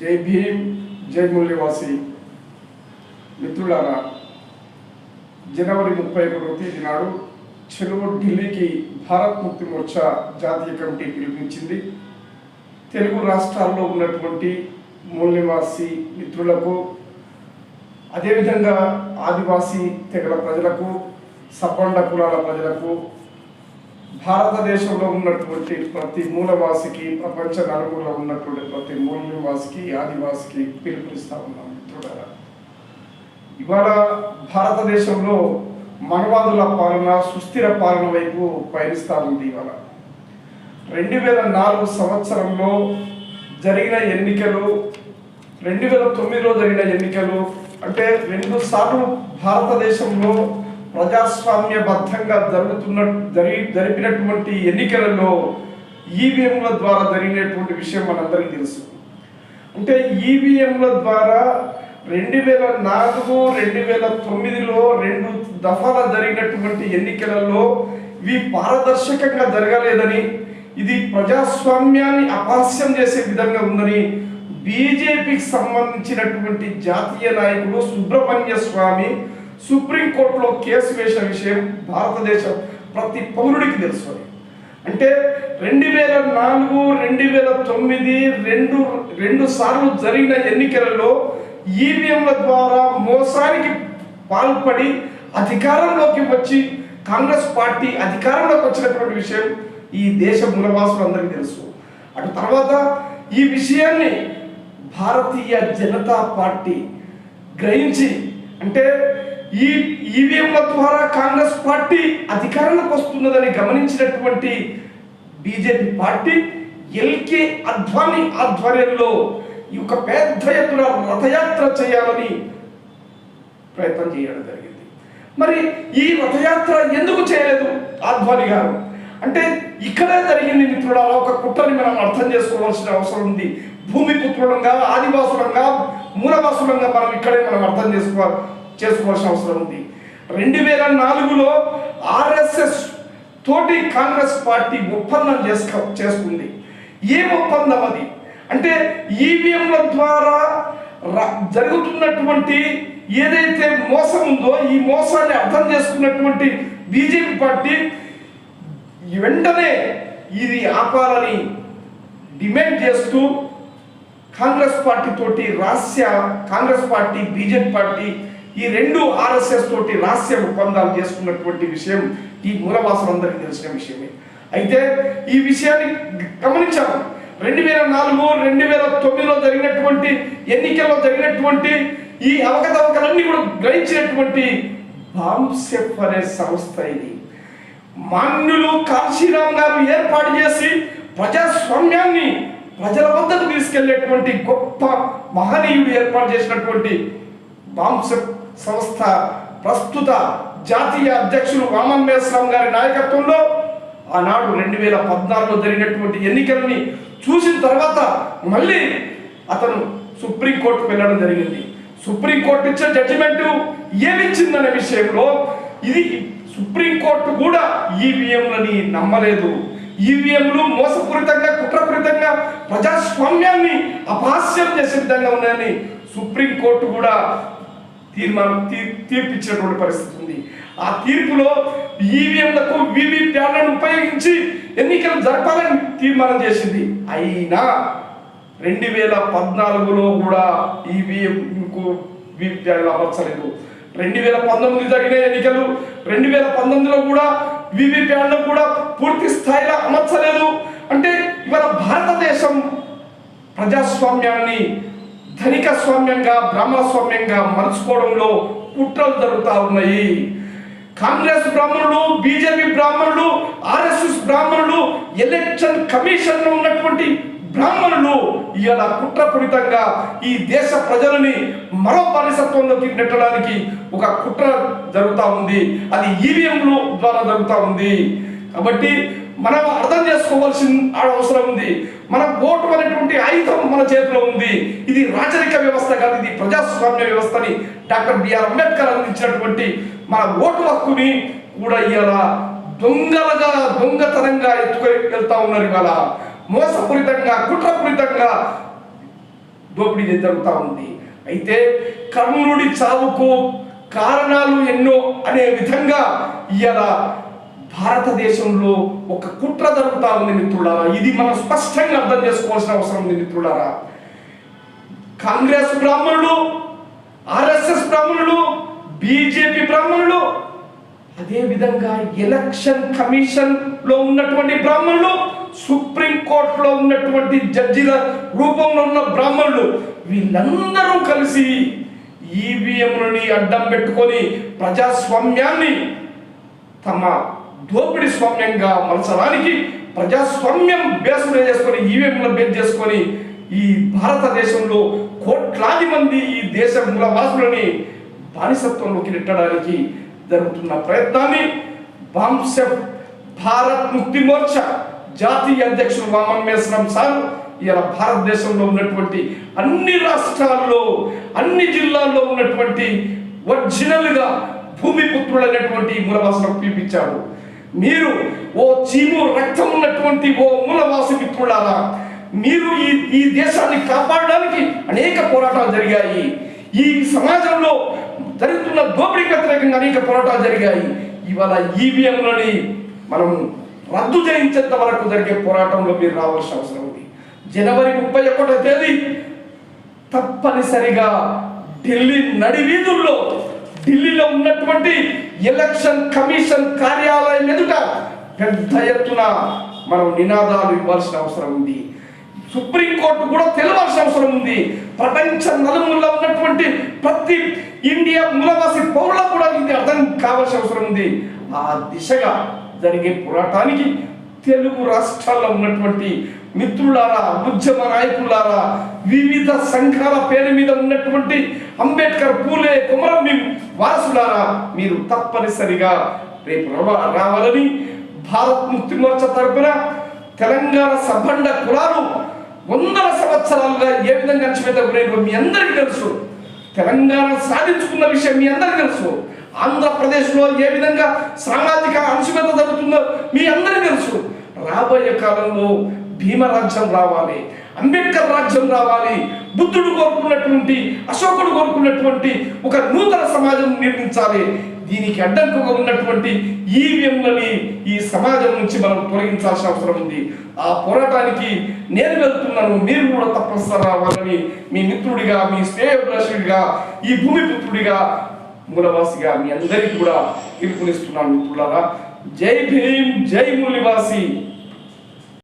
జై భీమ్ జై మూల్యవాసి మిత్రులారా జనవరి ముప్పై ఒకటవ తేదీ నాడు చెరువు ఢిల్లీకి భారత్ ముక్తి మోర్చా జాతీయ కమిటీ పిలుపునిచ్చింది. తెలుగు రాష్ట్రాల్లో ఉన్నటువంటి మూల్యవాసి మిత్రులకు అదేవిధంగా ఆదివాసీ తెగల ప్రజలకు సపండ కులాల ప్రజలకు భారతదేశంలో ఉన్నటువంటి ప్రతి మూలవాసికి ప్రపంచ నలుగురులో ఉన్నటువంటి ప్రతి మూలవాసికి ఆదివాసికి పిలుపునిస్తా ఉన్నాం మిత్రులారా. ఇవాళ భారతదేశంలో మనవాదుల పాలన సుస్థిర పాలన వైపు పయనిస్తా ఉంది ఇవాళ. రెండు వేల నాలుగు సంవత్సరంలో జరిగిన ఎన్నికలు రెండు వేల తొమ్మిదిలో జరిగిన ఎన్నికలు అంటే రెండు సార్లు భారతదేశంలో ప్రజాస్వామ్యబద్ధంగా జరుగుతున్న జరి జరిపినటువంటి ఎన్నికలలో ఈవీఎంల ద్వారా జరిగినటువంటి విషయం మనందరికీ తెలుసు. అంటే ఈవీఎంల ద్వారా రెండు వేల నాలుగు రెండు వేల తొమ్మిదిలో రెండు దఫాల జరిగినటువంటి ఎన్నికలలో ఇవి పారదర్శకంగా జరగలేదని ఇది ప్రజాస్వామ్యాన్ని అపహాస్యం చేసే విధంగా ఉందని బీజేపీకి సంబంధించినటువంటి జాతీయ నాయకుడు సుబ్రహ్మణ్య స్వామి సుప్రీంకోర్టులో కేసు వేసిన విషయం భారతదేశం ప్రతి పౌరుడికి తెలుసు అంటే రెండు వేల నాలుగు రెండు వేల తొమ్మిది రెండు రెండు సార్లు జరిగిన ఎన్నికలలో ఈవీఎంల ద్వారా మోసానికి పాల్పడి అధికారంలోకి వచ్చి కాంగ్రెస్ పార్టీ అధికారంలోకి వచ్చినటువంటి విషయం ఈ దేశ మూలవాసులందరికీ తెలుసు. అటు తర్వాత ఈ విషయాన్ని భారతీయ జనతా పార్టీ గ్రహించి అంటే ఈ ఈవీఎంల ద్వారా కాంగ్రెస్ పార్టీ అధికారంలోకి వస్తున్నదని గమనించినటువంటి బీజేపీ పార్టీ ఎల్కే అద్వానీ ఆధ్వర్యంలో ఈ యొక్క పెద్ద ఎత్తున రథయాత్ర చేయాలని ప్రయత్నం చేయడం జరిగింది. మరి ఈ రథయాత్ర ఎందుకు చేయలేదు ఆధ్వాని గారు? అంటే ఇక్కడే జరిగింది మిత్రుడా ఒక కుట్రని మనం అర్థం చేసుకోవాల్సిన అవసరం ఉంది. భూమి పుత్రులంగా ఆదివాసులంగా మూలవాసులంగా మనం ఇక్కడే మనం అర్థం చేసుకోవాలి. చేసుకోవాల్సిన అవసరం ఉంది. రెండు వేల నాలుగులో ఆర్ఎస్ఎస్ తోటి కాంగ్రెస్ పార్టీ ఒప్పందం చేసుకో చేసుకుంది. ఏ ఒప్పందం అది? అంటే ఈవీఎంల ద్వారా జరుగుతున్నటువంటి ఏదైతే మోసం ఉందో ఈ మోసాన్ని అర్థం చేసుకున్నటువంటి బీజేపీ పార్టీ వెంటనే ఇది ఆపాలని డిమాండ్ చేస్తూ కాంగ్రెస్ పార్టీ తోటి రహస్య కాంగ్రెస్ పార్టీ బీజేపీ పార్టీ ఈ రెండు ఆర్ఎస్ఎస్ తోటి రహస్యం ఒప్పందాలు చేసుకున్నటువంటి విషయం ఈ మూలవాసులందరికీ తెలిసిన విషయమే. అయితే ఈ విషయాన్ని గమనించాము రెండు వేల నాలుగు రెండు వేల తొమ్మిదిలో జరిగినటువంటి ఎన్నికల్లో జరిగినటువంటి ఈ అవకతవకలన్నీ కూడా గ్రహించినటువంటి బాంసెఫ్ అనే సంస్థ ఇది. మాన్యులు కాశీరామ్ గారు ఏర్పాటు చేసి ప్రజాస్వామ్యాన్ని ప్రజల వద్దకు తీసుకెళ్ళేటువంటి గొప్ప మహనీయుడు ఏర్పాటు చేసినటువంటి బాంస సంస్థ ప్రస్తుత జాతీయ అధ్యక్షులు వామన్ గారి నాయకత్వంలో ఆనాడు రెండు వేల పద్నాలుగులో జరిగినటువంటి ఎన్నికలని చూసిన తర్వాత మళ్ళీ అతను సుప్రీంకోర్టుకు వెళ్ళడం జరిగింది. సుప్రీంకోర్టు ఇచ్చే జడ్జిమెంట్ ఏమిచ్చిందనే విషయంలో ఇది సుప్రీంకోర్టు కూడా ఈవీఎంలని నమ్మలేదు. ఈవీఎంలు మోసపూరితంగా కుట్రపూరితంగా ప్రజాస్వామ్యాన్ని అపహాస్యం చేసే విధంగా ఉన్నాయని సుప్రీంకోర్టు కూడా తీర్మానం తీ- తీర్పిచ్చినటువంటి పరిస్థితి ఉంది. ఆ తీర్పులో ఈవీఎంలకు వివి ప్యాడ్లను ఉపయోగించి ఎన్నికలు జరపాలని తీర్మానం చేసింది. అయినా రెండు వేల పద్నాలుగులో కూడా ఈవీఎంకు వివి ప్యాడ్లు అమర్చలేదు. రెండు వేల పంతొమ్మిది జరిగిన ఎన్నికలు రెండు వేల పంతొమ్మిదిలో కూడా వివి ప్యాడ్లు కూడా పూర్తి స్థాయిలో అమర్చలేదు. అంటే ఇవాళ భారతదేశం ప్రజాస్వామ్యాన్ని ధనిక స్వామ్యంగా బ్రాహ్మణస్వామ్యంగా మలుచుకోవడంలో కుట్రలు జరుగుతూ ఉన్నాయి. కాంగ్రెస్ బ్రాహ్మణులు బీజేపీ బ్రాహ్మణులు ఆర్ఎస్ఎస్ బ్రాహ్మణులు ఎలక్షన్ కమిషన్లో ఉన్నటువంటి బ్రాహ్మణులు ఇలా కుట్రపూరితంగా ఈ దేశ ప్రజలని మరో బానిసత్వంలోకి నెట్టడానికి ఒక కుట్ర జరుగుతూ ఉంది. అది ఈవీఎంలు ద్వారా జరుగుతూ ఉంది. కాబట్టి మనం అర్థం చేసుకోవాల్సిన అవసరం ఉంది. మన ఓటు అనేటువంటి ఆయుధం మన చేతిలో ఉంది. ఇది రాచరిక వ్యవస్థ కాదు ఇది ప్రజాస్వామ్య వ్యవస్థని డాక్టర్ బిఆర్ అంబేద్కర్ అందించినటువంటి మన ఓటు హక్కుని కూడా ఇలా దొంగలుగా దొంగతనంగా ఎత్తుకొని వెళ్తా ఉన్నారు ఇవాళ. మోసపూరితంగా కుట్రపూరితంగా దోపిడీ జరుగుతూ ఉంది. అయితే కర్ణుడి చావుకు కారణాలు ఎన్నో అనే విధంగా ఇలా భారతదేశంలో ఒక కుట్ర జరుగుతా ఉంది మిత్రులారా. ఇది మనం స్పష్టంగా అర్థం చేసుకోవాల్సిన అవసరం ఉంది మిత్రులారా. కాంగ్రెస్ బ్రాహ్మణులు ఆర్ఎస్ఎస్ బ్రాహ్మణులు బీజేపీ బ్రాహ్మణులు అదే విధంగా ఎలక్షన్ కమిషన్లో ఉన్నటువంటి బ్రాహ్మణులు సుప్రీం కోర్టులో ఉన్నటువంటి జడ్జిల రూపంలో ఉన్న బ్రాహ్మణులు వీళ్ళందరూ కలిసి ఈవీఎంలని అడ్డం పెట్టుకొని ప్రజాస్వామ్యాన్ని తమ దోపిడీ స్వామ్యంగా మలచడానికి ప్రజాస్వామ్యం బేస్ చేసుకొని ఈవీఎంల బేస్ చేసుకొని ఈ భారతదేశంలో కోట్లాది మంది ఈ దేశ మూలవాసులని బానిసత్వంలోకి నెట్టడానికి జరుగుతున్న ప్రయత్నాన్ని బాంసెఫ్ భారత్ ముక్తి మోర్చా జాతీయ అధ్యక్షుడు వామన్ మేశ్రం సార్ ఇలా భారతదేశంలో ఉన్నటువంటి అన్ని రాష్ట్రాల్లో అన్ని జిల్లాల్లో ఉన్నటువంటి ఒరిజినల్గా భూమి పుత్రులైనటువంటి మూలవాసులకు పిలిపించాడు మీరు ఓ చీము రక్తం ఉన్నటువంటి ఓ మూలవాసి మిత్రులారా మీరు ఈ ఈ దేశాన్ని కాపాడడానికి అనేక పోరాటాలు జరిగాయి. ఈ సమాజంలో జరుగుతున్న దోపిడీకి వ్యతిరేకంగా అనేక పోరాటాలు జరిగాయి. ఇవాళ ఈవీఎంలని మనం రద్దు చేయించేంత వరకు జరిగే పోరాటంలో మీరు రావాల్సిన అవసరం ఉంది. జనవరి ముప్పై ఒకటో తేదీ తప్పనిసరిగా ఢిల్లీ నడివీధుల్లో ఢిల్లీలో ఉన్నటువంటి ఎలక్షన్ కమిషన్ కార్యాలయం ఎదుట పెద్ద ఎత్తున మనం నినాదాలు ఇవ్వాల్సిన అవసరం ఉంది. సుప్రీంకోర్టు కూడా తెలవాల్సిన అవసరం ఉంది. ప్రపంచ నలుమూలలో ఉన్నటువంటి ప్రతి ఇండియా మూలవాసి పౌరులకు కూడా ఇది అర్థం కావాల్సిన అవసరం ఉంది. ఆ దిశగా జరిగే పోరాటానికి తెలుగు రాష్ట్రాల్లో ఉన్నటువంటి మిత్రులారా ఉద్యమ నాయకులారా వివిధ సంఘాల పేరు మీద ఉన్నటువంటి అంబేద్కర్ పూలే కుమరం వారసులారా మీరు తప్పనిసరిగా రేపు రావాలని భారత్ ముక్తి మోర్చా తరపున తెలంగాణ సబ్బండ కులాలు వందల సంవత్సరాలుగా ఏ విధంగా అణచివేత గురైనో మీ అందరికీ తెలుసు. తెలంగాణ సాధించుకున్న విషయం మీ అందరికీ తెలుసు. ఆంధ్రప్రదేశ్లో ఏ విధంగా సామాజిక అణచివేత జరుగుతుందో మీ అందరికీ తెలుసు. రాబోయే కాలంలో భీమరాజ్యం రావాలి అంబేద్కర్ రాజ్యం రావాలి బుద్ధుడు కోరుకున్నటువంటి అశోకుడు కోరుకున్నటువంటి ఒక నూతన సమాజం నిర్మించాలి. దీనికి అడ్డంకుగా ఉన్నటువంటి ఈవీఎంలని ఈ సమాజం నుంచి మనం తొలగించాల్సిన అవసరం ఉంది. ఆ పోరాటానికి నేను వెళ్తున్నాను మీరు కూడా తప్పనిసరి రావాలని మీ మిత్రుడిగా మీ శ్రేయభిలాషుడిగా ఈ భూమి పుత్రుడిగా మూలవాసిగా మీ అందరికీ కూడా పిలుపునిస్తున్నాను మిత్రులారా. జై భీమ్ జై మూలివాసి.